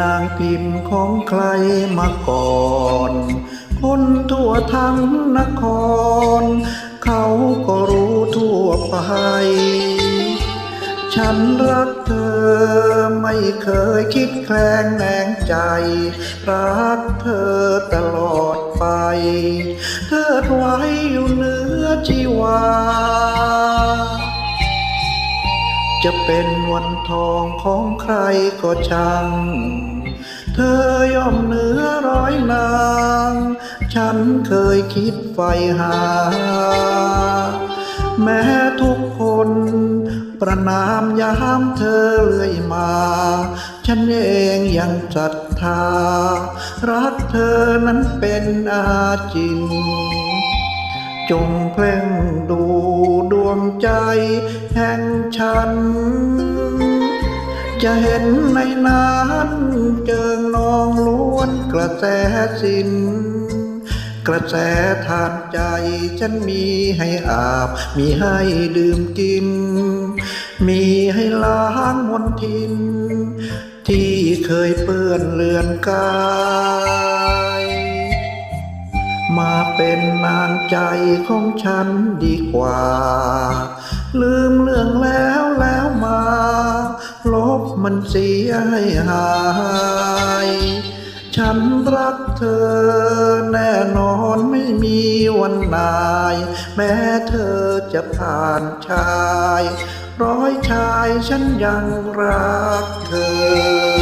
นางพิมพ์ของใครมาก่อนคนทั่วทั้งนคร เขาก็รู้ทั่วไป ฉันรักเธอไม่เคยคิดแคลงแหนงใจ รักเธอตลอดไป เธอไว้อยู่เหนือชีวา จะเป็นวันทองของใครก็ช่าง ธอย่อมเหนือร้อยนาง ฉันเคยคิดใฝ่หา แม้ทุกคน ประนามยามเธอเลื่อยมา ฉันเองยังศรัทธา รักเธอนั้นเป็นอาจิน จงเพ่งดูดวงใจแห่งฉันจะเห็นในนั้นเจิงนองล้วนก ระแสสินกระแสทานใจฉันมีให้อาบ มีให้ดื่มกิน มีให้ล้างมนทิน ที่เคยเปื้อนเลือนกายมาเป็นนางใจของฉันดีกว่า ลืมเรื่องแล้วแล้วมา ลบมันเสียให้หาย ฉันรักเธอแน่นอนไม่มีวันนาย แม้เธอจะผ่านชาย ร้อยชายฉันยังรักเธอ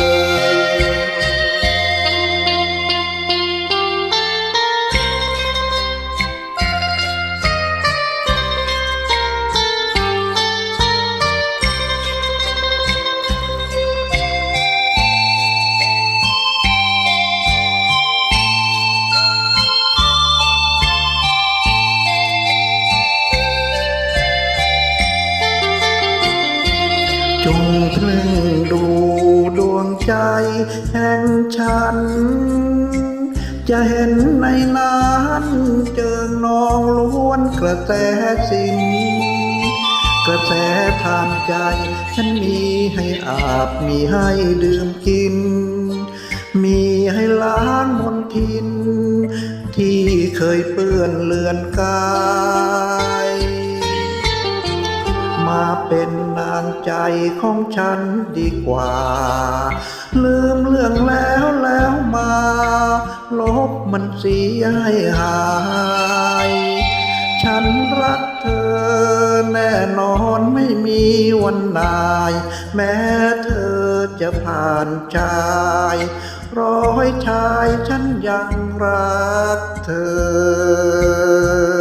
จงเพ่งดูดวงใจแห่งฉัน จะเห็นในนั้นเจิงนองล้วนกระแสสินกระแสทานใจ ฉันมีให้อาบมีให้ดื่มกิน มีให้ล้างมนทิน ที่เคยเปื้อนเลือนกาย มาเป็นนางใจของฉันดีกว่า ลืมเรื่องแล้วแล้วมา ลบมันเสียให้หาย ฉันรักเธอแน่นอนไม่มีวันนาย แม้เธอจะผ่านชายร้อยชายฉันยังรักเธอ